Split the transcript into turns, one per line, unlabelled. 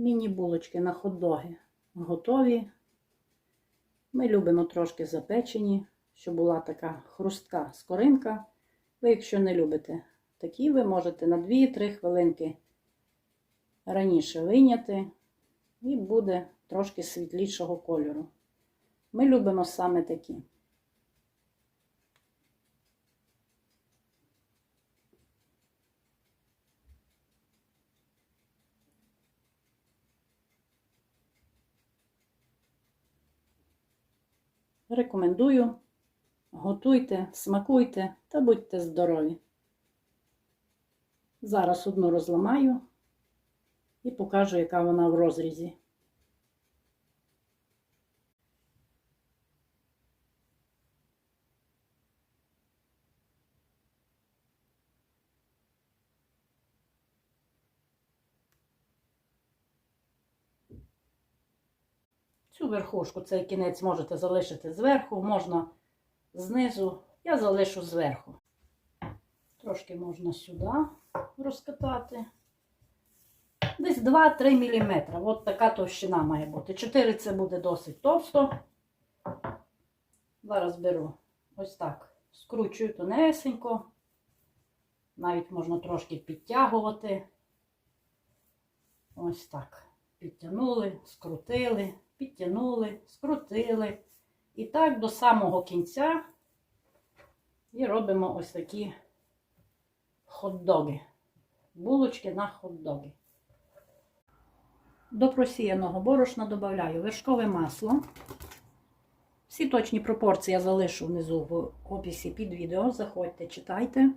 Міні-булочки на хот-доги готові. Ми любимо трошки запечені, щоб була така хрустка скоринка. Ви, якщо не любите такі, ви можете на 2-3 хвилинки раніше вийняти і буде трошки світлішого кольору. Ми любимо саме такі. Рекомендую. Готуйте, смакуйте та будьте здорові. Зараз одну розламаю і покажу, яка вона в розрізі. Цю верхушку, цей кінець можете залишити зверху, можна знизу. Я залишу зверху. Трошки можна сюди розкатати. Десь 2-3 мм. От така товщина має бути. 4 це буде досить товсто. Зараз беру ось так. Скручую тонесенько. Навіть можна трошки підтягувати. Ось так. Підтягнули, скрутили, підтягнули, скрутили. І так до самого кінця. І робимо ось такі хот-доги. Булочки на хот-доги. До просіяного борошна додаю вершкове масло. Всі точні пропорції я залишу внизу в описі під відео. Заходьте, читайте.